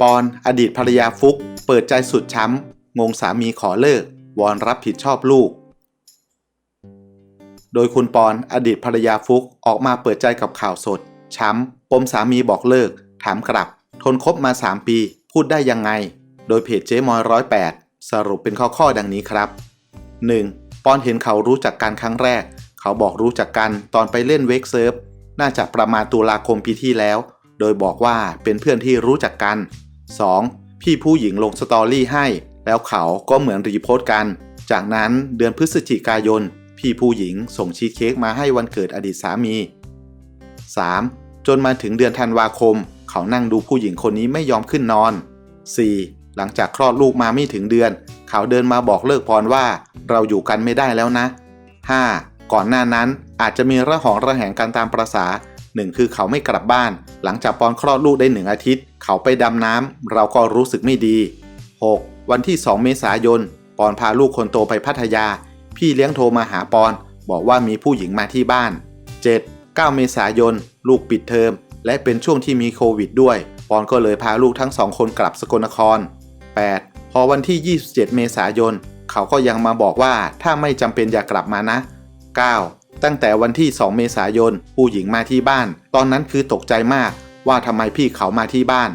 ปอนอดีตภรรยาฟุก เปิดใจสุดช้ำ งงสามีขอเลิก วอนรับผิดชอบลูก โดยคุณปอนอดีตภรรยาฟุกออกมาเปิดใจกับข่าวสด ช้ำ ปมสามีบอกเลิก ถามกลับ ทนคบมา 3 ปี พูดได้ยังไง โดยเพจเจ๊มอยร้อยแปดสรุปเป็นข้อข้อดังนี้ครับ 1. ปอนเห็นเขารู้จักกันครั้งแรก เขาบอกรู้จักกันตอนไปเล่นเวกเซิร์ฟ น่าจะประมาณตุลาคมปีที่แล้ว โดยบอกว่าเป็นเพื่อนที่รู้จักกัน 2. พี่ผู้หญิงลงสตอรี่ให้ แล้วเขาก็เหมือนรีโพสต์กัน จากนั้นเดือนพฤศจิกายน พี่ผู้หญิงส่งชีสเค้กมาให้วันเกิดอดีตสามี 3. จนมาถึงเดือนธันวาคม เขานั่งดูผู้หญิงคนนี้ไม่ยอมขึ้นนอน 4. หลังจากคลอดลูกมาไม่ถึงเดือน เขาเดินมาบอกเลิกพรว่า เราอยู่กันไม่ได้แล้วนะ 5. ก่อนหน้านั้นอาจจะมีระหองระแหงกันตามประษา หนึ่งคือเขาไม่กลับบ้าน หลังจากปอนคลอดลูกได้หนึ่งอาทิตย์ เขาไปดำน้ำเราก็รู้สึกไม่ดี 6. วันที่ 2 เมษายน ปอนพาลูกคนโตไปพัทยา พี่เลี้ยงโทรมาหาปอน บอกว่ามีผู้หญิงมาที่บ้าน 7. 9 เมษายน ลูกปิดเทอม และเป็นช่วงที่มีโควิดด้วย ปอนก็เลยพาลูกทั้งสองคนกลับสกลนคร 8. พอวันที่ 27 เมษายน เขาก็ยังมาบอกว่าถ้าไม่จำเป็นอย่ากลับมานะ 9. ตั้งแต่วันที่ 2 เมษายน ผู้หญิงมาที่บ้าน ตอนนั้นคือตกใจมากว่าทำไมพี่เขามาที่บ้าน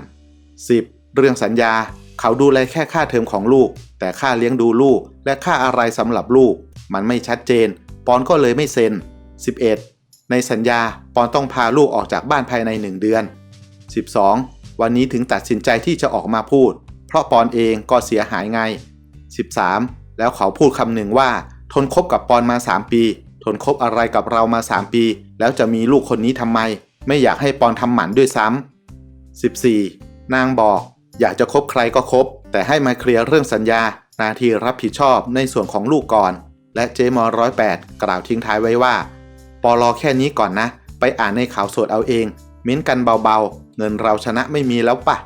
10. เรื่องสัญญา เขาดูแลแค่ค่าเทอมของลูก แต่ค่าเลี้ยงดูลูก และค่าอะไรสำหรับลูก มันไม่ชัดเจน ปอนก็เลยไม่เซ็น 11. ในสัญญาปอนต้องพาลูกออกจากบ้านภายใน 1 เดือน 12. วันนี้ถึงตัดสินใจที่จะออกมาพูด เพราะปอนเองก็เสียหายไง 13. แล้วเขาพูดคำหนึ่งว่า ทนคบกับปอนมา 3 ปี ทนคบอะไรกับเรามา 3 ปี แล้วจะมีลูกคนนี้ทำไม ไม่อยากให้ปอนทำหมันด้วยซ้ำ 14. นางบอก อยากจะคบใครก็คบ แต่ให้มาเคลียร์เรื่องสัญญาหนาทีรับผิดชอบในส่วนของลูกก่อน และเจมอร้อยแปดกล่าวทิ้งท้ายไว้ว่า ปอรอแค่นี้ก่อนนะ ไปอ่านในข่าวสดเอาเองเม้นกันเบาๆ เงินเราชนะไม่มีแล้วปะ